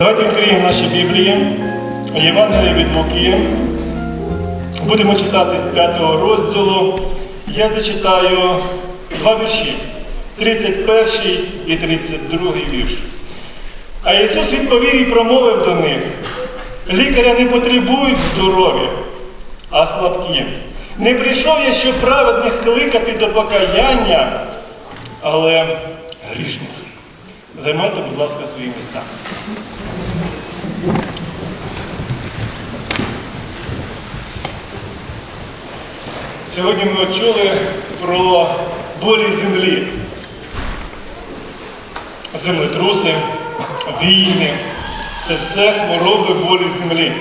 Давайте відкриємо наші Біблії, Євангелія від Луки. Будемо читати з 5 розділу. Я зачитаю два вірші: 31 і 32 вірш. А Ісус відповів і промовив до них: лікаря не потребують здорові, а слабкі. Не прийшов я, щоб праведних кликати до покаяння, але грішних. Займайте, будь ласка, свої місця. Сьогодні ми чули про болі землі, землетруси, війни. Це все хвороби болі землі.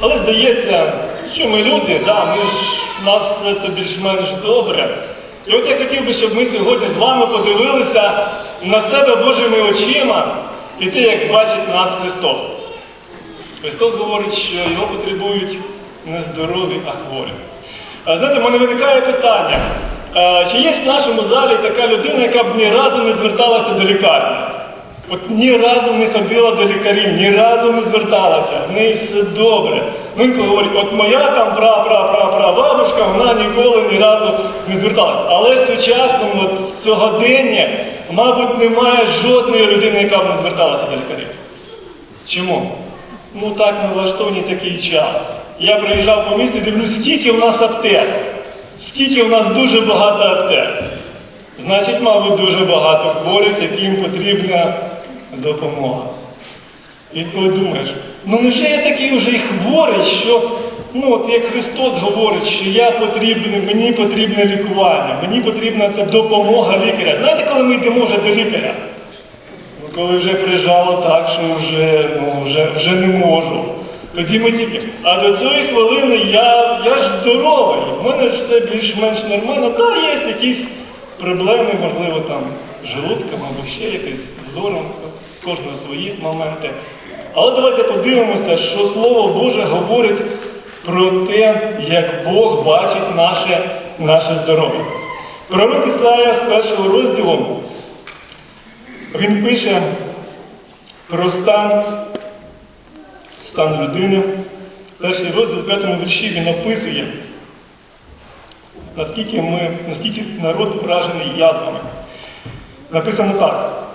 Але здається, що ми люди, да, ми ж нас все то більш-менш добре. І от я хотів би, щоб ми сьогодні з вами подивилися на себе Божими очима і те, як бачить нас Христос. Христос говорить, що його потребують не здорові, а хворі. Знаєте, в мене виникає питання, чи є в нашому залі така людина, яка б ні разу не зверталася до лікарні? От ні разу не ходила до лікарів, ні разу не зверталася, в неї все добре. Ну, інколи говорить, от моя там пра-пра-пра-пра-бабушка, вона ніколи ні разу не зверталася. Але в сучасному от, сьогоденні, мабуть, немає жодної людини, яка б не зверталася до лікарів. Чому? Ну так ми влаштовані такий час. Я приїжджав по місту і дивлюсь, скільки в нас аптек. Скільки в нас дуже багато аптек. Значить, мабуть, дуже багато хворих, яким потрібна допомога. І коли думаєш, ну невже я такий вже і хворий, що ну, от як Христос говорить, що я потрібен, мені потрібне лікування, мені потрібна ця допомога лікаря. Знаєте, коли ми йдемо вже до лікаря? Ну, коли вже прижало так, що вже, ну, вже, вже не можу. Тоді ми тільки. А до цієї хвилини я, я ж здоровий, в мене ж все більш-менш нормально. Так, є якісь проблеми, можливо, там желудком або ще якось зором, кожного свої моменти. Але давайте подивимося, що Слово Боже говорить про те, як Бог бачить наше, наше здоров'я. Пророк Ісая з першого розділу він пише про стан, стан людини. Перший розділ в п'ятому вірші він описує, наскільки, ми, наскільки народ вражений язвами. Написано так.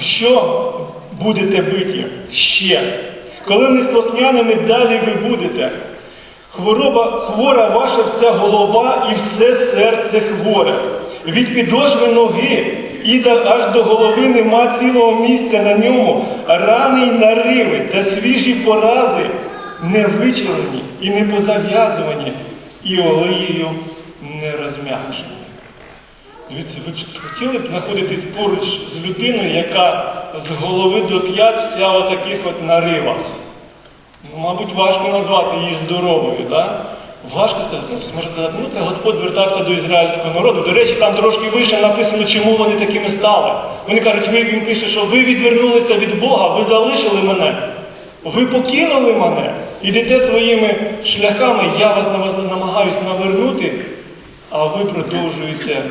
Що будете биті ще? Коли неслухняними далі ви будете? Хвороба, хвора ваша вся голова і все серце хворе. Від підошви ноги і аж до голови нема цілого місця на ньому, рани й нариви та свіжі порази не вичавлені і не позав'язувані, і олеєю не розм'якшені. Дивіться, ви хотіли б знаходитись поруч з людиною, яка з голови до п'ят вся в таких от наривах. Ну, мабуть, важко назвати її здоровою, да? Важко сказати, ну, хтось може сказати, ну це Господь звертався до ізраїльського народу. До речі, там трошки вище написано, чому вони такими стали. Вони кажуть, ви він пише, що ви відвернулися від Бога, ви залишили мене, ви покинули мене, ідете своїми шляхами, я вас на вас намагаюсь навернути, а ви продовжуєте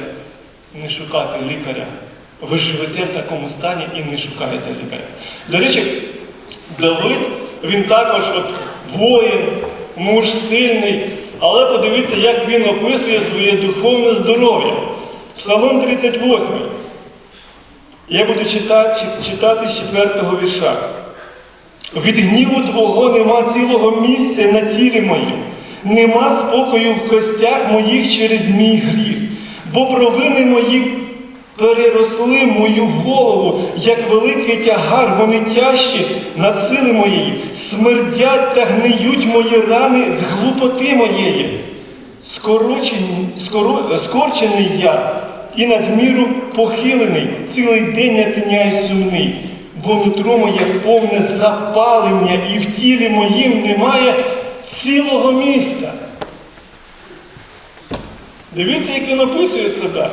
не шукати лікаря. Ви живете в такому стані і не шукаєте лікаря. До речі, Давид, він також от воїн, муж сильний, але подивіться, як він описує своє духовне здоров'я. Псалом 38. Я буду читати, читати з 4 вірша. Від гніву Твого нема цілого місця на тілі моїм, нема спокою в костях моїх через мій гріх, бо провини мої переросли мою голову, як великий тягар, вони тяжчі над сили моєї, смердять та гниють мої рани з глупоти моєї. Скорочені, скоро, скорчений я і надміру похилений, цілий день я тиняй сумний, бо нутро моє повне запалення, і в тілі моїм немає цілого місця. Дивіться, як він описує себе.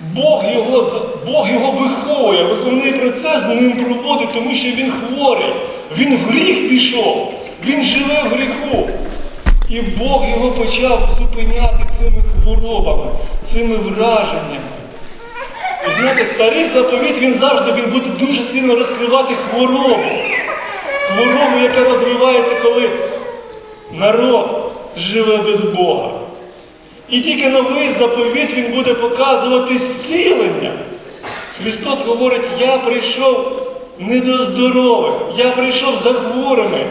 Бог його, Бог його виховує, виховний процес з ним проводить, тому що він хворий. Він в гріх пішов, він живе в гріху. І Бог його почав зупиняти цими хворобами, цими враженнями. І знаєте, старий заповіт він завжди він буде дуже сильно розкривати хворобу. хворобу, яка розвивається, коли народ живе без Бога. І тільки новий заповіт Він буде показувати зцілення. Христос говорить, я прийшов не до здорових, я прийшов за хворими,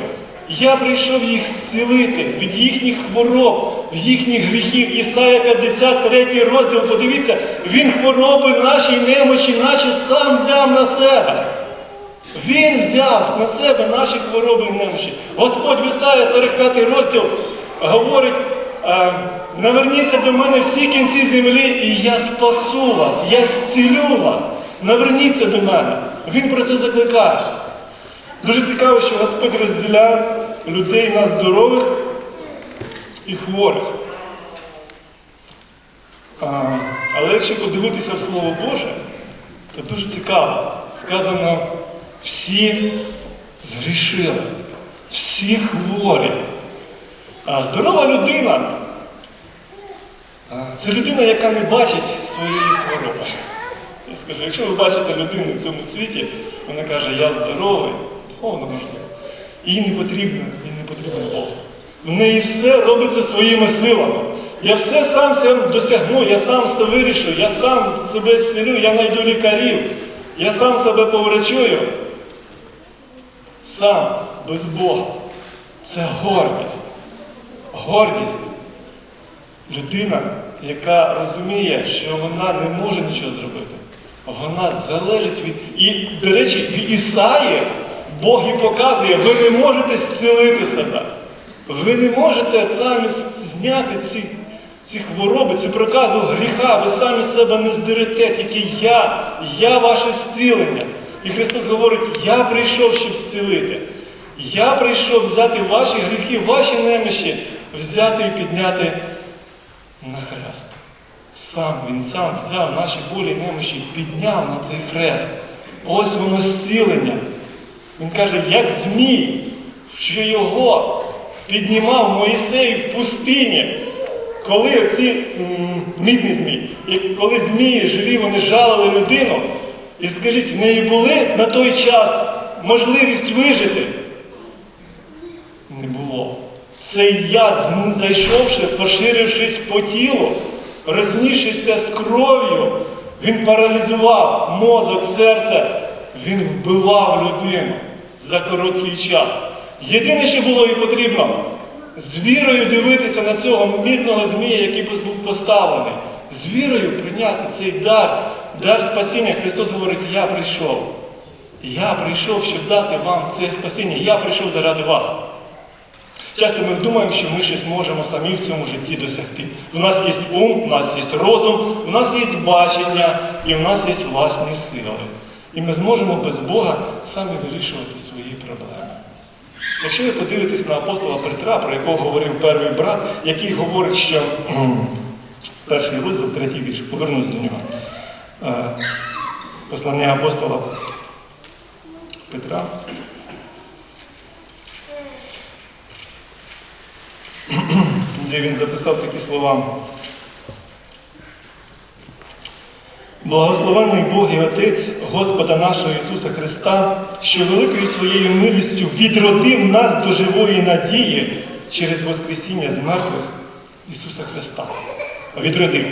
я прийшов їх зцілити від їхніх хвороб, від їхніх гріхів. Ісая 53 розділ, подивіться, Він хвороби наші немочі, наче сам взяв на себе. Він взяв на себе наші хвороби і немощі. Господь в Ісая 45 розділ говорить, е, наверніться до мене всі кінці землі, і я спасу вас, я зцілю вас. Наверніться до мене. Він про це закликає. Дуже цікаво, що Господь розділяє людей на здорових і хворих. А, але якщо подивитися в Слово Боже, то дуже цікаво. Сказано, всі згрішили, всі хворі. А здорова людина це людина, яка не бачить своєї хвороби. Я скажу, якщо ви бачите людину в цьому світі, вона каже, я здоровий, духовно можливо. Їй не потрібно, їй не потрібен Бог. В неї все робиться своїми силами. Я все сам досягну, я сам все вирішу, я сам себе зцілю, я знайду лікарів, я сам себе поврачую. Сам без Бога. Це гордість. Гордість. Людина, яка розуміє, що вона не може нічого зробити. Вона залежить від. І, до речі, в Ісаї Бог і показує, ви не можете зцілити себе. Ви не можете самі зняти ці, ці хвороби, цю проказу гріха, ви самі себе не здерете, тільки я, я ваше зцілення. І Христос говорить, я прийшов, щоб зцілити. Я прийшов взяти ваші гріхи, ваші немощі, взяти і підняти на хрест. Сам Він сам взяв наші болі і немощі підняв на цей хрест. Ось воно зцілення. Він каже, як змій, що його піднімав Моїсей в пустині. Коли оці мідні змії, коли змії живі, вони жалили людину, і скажіть, в неї були на той час можливість вижити? Цей яд, зайшовши, поширившись по тілу, рознісшися з кров'ю, він паралізував мозок, серце, він вбивав людину за короткий час. Єдине, що було і потрібно, з вірою дивитися на цього мідного змія, який був поставлений. З вірою прийняти цей дар, дар спасіння. Христос говорить, я прийшов. Я прийшов, щоб дати вам це спасіння. Я прийшов заради вас. Часто ми думаємо, що ми щось можемо самі в цьому житті досягти. У нас є ум, у нас є розум, у нас є бачення і у нас є власні сили. І ми зможемо без Бога самі вирішувати свої проблеми. Якщо ви подивитесь на апостола Петра, про якого говорив перший брат, який говорить, що перший розділ, третій вірш, повернусь до нього. Е, Послання апостола Петра. Де він записав такі слова. Благословенний Бог і Отець Господа нашого Ісуса Христа, що великою своєю милістю відродив нас до живої надії через Воскресіння з мертвих Ісуса Христа. Відродив.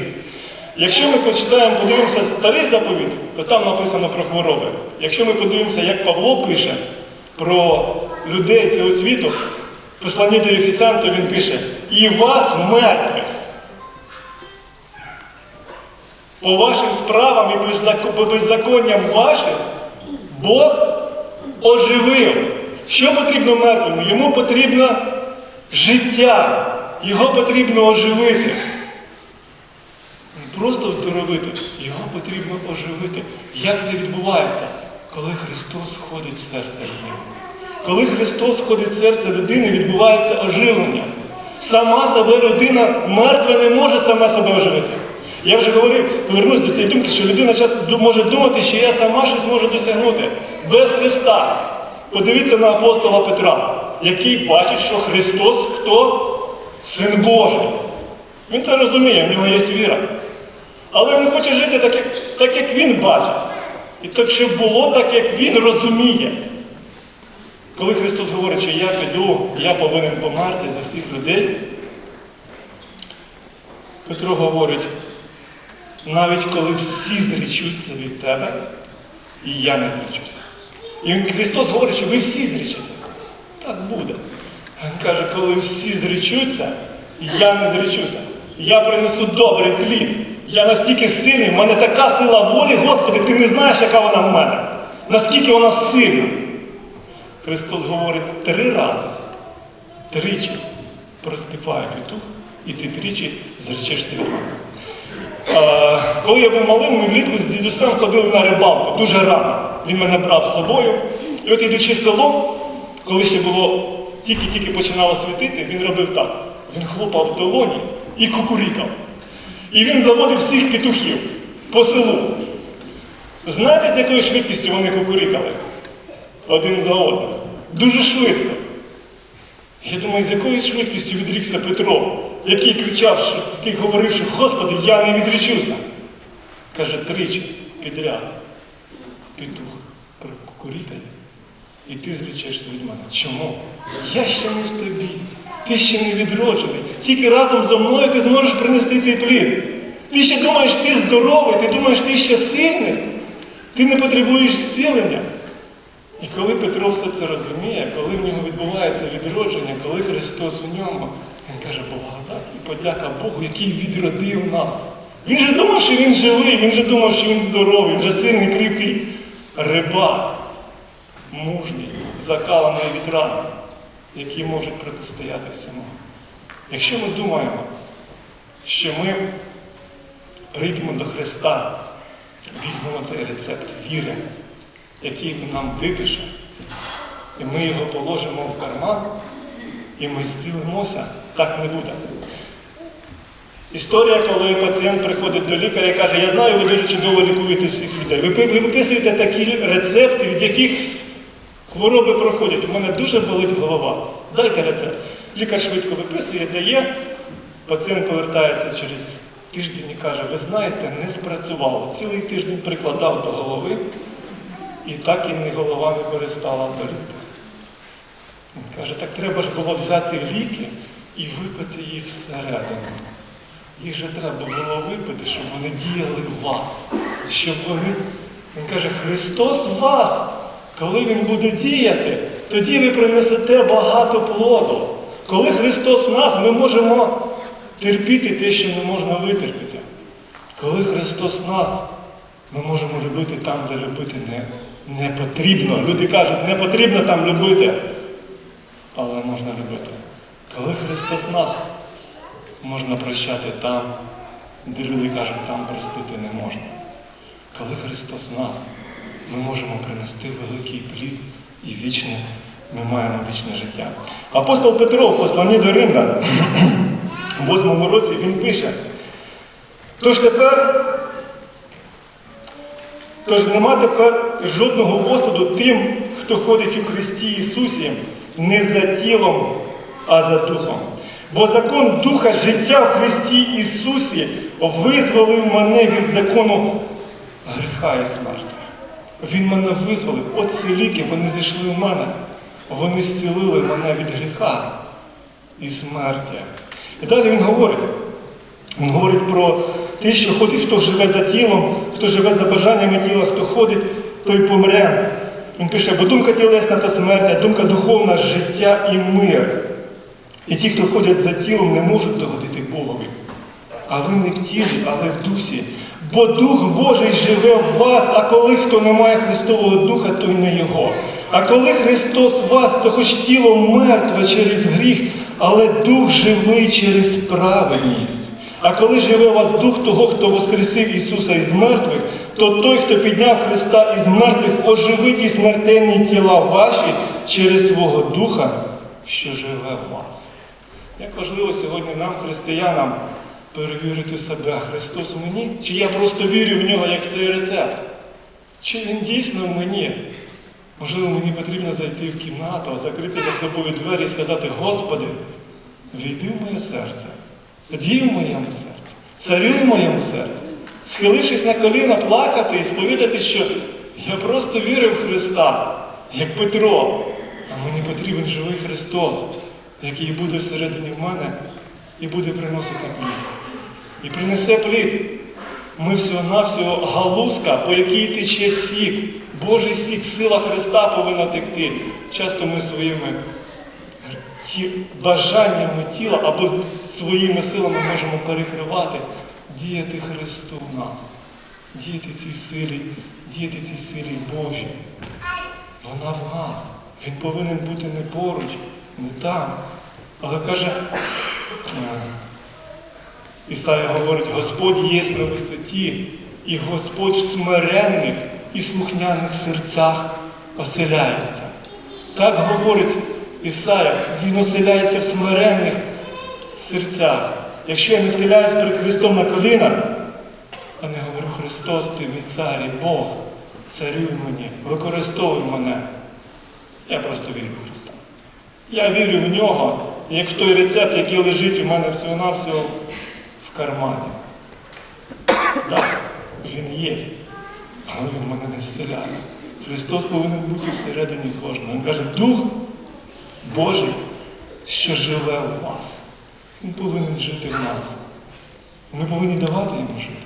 Якщо ми почитаємо, подивимося старий заповіт, то там написано про хвороби. Якщо ми подивимося, як Павло пише про людей цього світу, в посланні до Ефесян, то він пише, і вас мертвих. По вашим справам і по беззаконням вашим Бог оживив. Що потрібно мертвому? Йому потрібно життя. Його потрібно оживити. Не просто здоровити, його потрібно оживити. Як це відбувається? Коли Христос входить в серце людини. Коли Христос входить в серце людини, відбувається оживлення. Сама себе людина мертва не може сама себе оживити. Я вже говорив, повернусь до цієї думки, що людина часто може думати, що я сама щось можу досягнути без Христа. Подивіться на апостола Петра, який бачить, що Христос хто? Син Божий. Він це розуміє, в нього є віра. Але він хоче жити так, як, так, як він бачить. І так, щоб було так, як він розуміє. Коли Христос говорить, що я піду, я повинен померти за всіх людей, Петро говорить, навіть коли всі зречуться від тебе, і я не зречуся. І Христос говорить, що ви всі зречетеся. Так буде. Він каже, коли всі зречуться, я не зречуся. Я принесу добрий плід. Я настільки сильний, в мене така сила волі, Господи, ти не знаєш, яка вона в мене. Наскільки вона сильна. Христос говорить три рази, тричі проспіває петух, і ти тричі зречешся від Коли я був малим, ми влітку з дідусем ходили на рибалку дуже рано. Він мене брав з собою. І от ідучи селом, коли ще було тільки-тільки починало світити, він робив так. Він хлопав в долоні і кукурікав. І він заводив всіх петухів по селу. Знаєте, з якою швидкістю вони кукурікали? Один за одним. Дуже швидко. Я думаю, з якою швидкістю відрікся Петро, який кричав, що, який говорив, що Господи, я не відрічуся. Каже, тричі підряд. Петух прокурікає, і ти зречешся від мене. Чому? Я ще не в тобі. Ти ще не відроджений. Тільки разом зо мною ти зможеш принести цей плід. Ти ще думаєш, ти здоровий, ти думаєш, ти ще сильний. Ти не потребуєш зцілення. І коли Петро все це розуміє, коли в нього відбувається відродження, коли Христос в ньому, він каже, благодать і подяка Богу, який відродив нас. Він же думав, що він живий, він же думав, що він здоровий, він же сильний, кріпкий рибак, мужній, закалений вітрами, які можуть протистояти всьому. Якщо ми думаємо, що ми прийдемо до Христа, візьмемо цей рецепт віри, який Він нам випише, і ми його положимо в карман, і ми зцілимося, так не буде. Історія, коли пацієнт приходить до лікаря і каже, я знаю, ви дуже чудово лікуєте всіх людей. Ви ви виписуєте такі рецепти, від яких хвороби проходять. У мене дуже болить голова. Дайте рецепт. Лікар швидко виписує, дає, пацієнт повертається через тиждень і каже, ви знаєте, не спрацювало. Цілий тиждень прикладав до голови, і так і не голова не перестала боліти. Він каже, так треба ж було взяти ліки і випити їх всередину. Їх же треба було випити, щоб вони діяли в вас. Щоб вони. Він каже, Христос в вас, коли Він буде діяти, тоді ви принесете багато плоду. Коли Христос в нас, ми можемо терпіти те, що не можна витерпіти. Коли Христос в нас, ми можемо любити там, де любити не, не потрібно. Люди кажуть, не потрібно там любити, але можна любити. Коли Христос нас, можна прощати там, де люди кажуть, там простити не можна. Коли Христос нас, ми можемо принести великий плід і вічне, ми маємо вічне життя. Апостол Петро в посланні до Римлян, в 8 році, він пише, тож тепер, тож нема тепер жодного осуду тим, хто ходить у Христі Ісусі не за тілом, а за духом. Бо закон Духа життя в Христі Ісусі визволив мене від закону гріха і смерті. Він мене визволив. Оці ліки вони зійшли в мене. Вони зцілили мене від гріха і смерті. І далі він говорить. Він говорить про те, що ходить, хто живе за тілом, хто живе за бажаннями тіла, хто ходить, той помре. Він пише, бо думка тілесна та смерть, думка духовна життя і мир. І ті, хто ходять за тілом, не можуть догодити Богові. А ви не в тілі, але в дусі. Бо Дух Божий живе в вас, а коли хто не має Христового Духа, то й не Його. А коли Христос в вас, то хоч тіло мертве через гріх, але Дух живий через праведність. А коли живе у вас Дух того, хто воскресив Ісуса із мертвих, то той, хто підняв Христа із мертвих, оживить і смертельні тіла ваші через свого Духа, що живе в вас. Як важливо сьогодні нам, християнам, перевірити себе, Христос мені, чи я просто вірю в нього, як цей рецепт? Чи він дійсно в мені? Можливо, мені потрібно зайти в кімнату, закрити за собою двері і сказати, Господи, війди в моє серце, в моєму серці, царю в моєму серці, схилившись на коліна, плакати і сповідати, що я просто вірив в Христа, як Петро, а мені потрібен живий Христос, який буде всередині в мене і буде приносити плід. І принесе плід. Ми всього-навсього галузка, по якій тече сік. Божий сік, сила Христа повинна текти. Часто ми своїми бажаннями тіла або своїми силами можемо перекривати, діяти Христу в нас, діяти цій силі, діяти цій силі Божій. Вона в нас. Він повинен бути не поруч, не там. Але каже, е, Ісая говорить, Господь є на висоті, і Господь в смиренних і слухняних серцях оселяється. Так говорить Ісая, Він оселяється в смиренних серцях. Якщо я не схиляюсь перед Христом на коліна, а не говорю Христос, ти мій цар і Бог, царюй мені, використовуй мене. Я просто вірю в Христа. Я вірю в нього, як в той рецепт, який лежить у мене всього-навсього в кармані. Так, він є, але він мене не зціляє. Христос повинен бути всередині кожного. Він каже, Дух Божий, що живе у вас. Він повинен жити в нас. Ми повинні давати йому жити.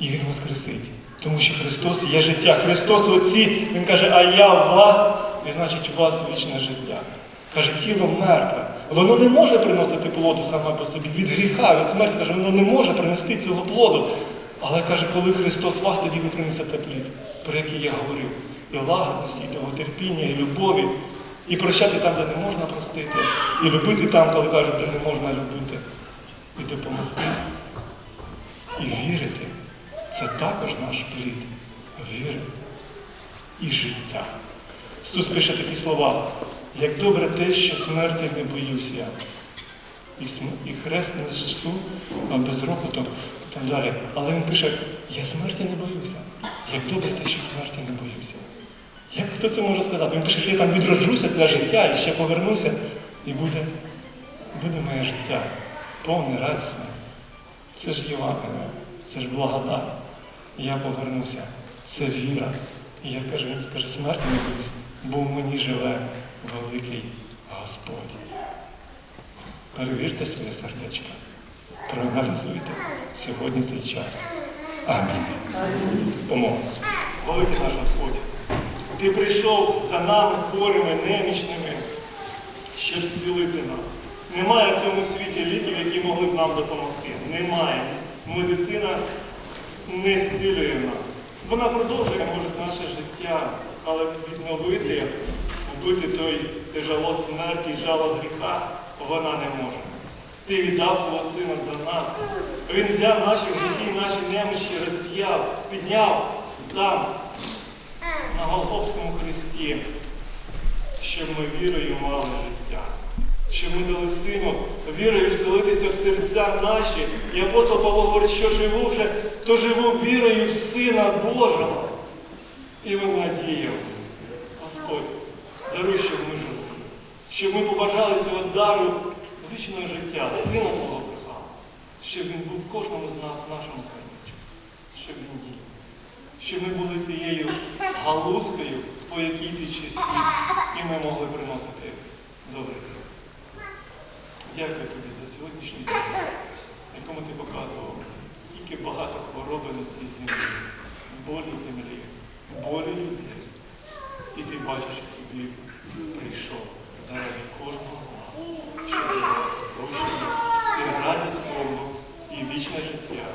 І Він воскресить. Тому що Христос є життя. Христос Отці, Він каже, а я в вас, і значить у вас вічне життя. Каже, тіло мертве. Воно не може приносити плоду саме по собі. Від гріха, від смерті, каже, воно не може принести цього плоду. Але каже, коли Христос вас, тоді ви принесете плід, про який я говорив. І лагодності, і довготерпіння, і любові. І прощати там, де не можна простити, і любити там, коли кажуть, де не можна любити, і допомогти. І вірити це також наш плід віри і життя. Стус пише такі слова, як добре те, що смерті не боюся, і, см- і хрест не несу без ропоту, там далі. Але він пише, я смерті не боюся. Як добре те, що смерті не боюся. Як хто це може сказати? Він пише, що я там відроджуся для життя і ще повернуся, і буде, буде моє життя повне, радісне. Це ж Євангелія, це ж благодать. Я повернуся. Це віра. І я кажу, він каже, смерті не боюсь, бо в мені живе великий Господь. Перевірте своє сердечко. Проаналізуйте сьогодні цей час. Амінь. Помолимось. Великий наш Господь. Ти прийшов за нами хворими, немічними, щоб зцілити нас. Немає в цьому світі ліків, які могли б нам допомогти. Немає. Медицина не зцілює нас. Вона продовжує, може, наше життя, але відновити, вбити той те жало смерті, жало гріха, вона не може. Ти віддав свого сина за нас. Він взяв наші гріхи, наші немощі, розп'яв, підняв там, на Голгофському хресті, щоб ми вірою мали життя. Щоб ми дали сину вірою вселитися в серця наші. І апостол Павло говорить, що живу вже, то живу вірою в Сина Божого. І в надію. Господь, даруй, щоб ми жили. Щоб ми побажали цього дару вічного життя, Сина Твого прохав. Щоб він був кожному з нас в нашому сердечку. Щоб він діяв щоб ми були цією галузкою, по якій тече сік, і ми могли приносити добре. Дякую тобі за сьогоднішній день, якому ти показував, скільки багато хвороби на цій землі, болі землі, болі людей. І ти бачиш, як собі прийшов заради кожного з нас, щоб давати прощення і радість повну, і вічне життя.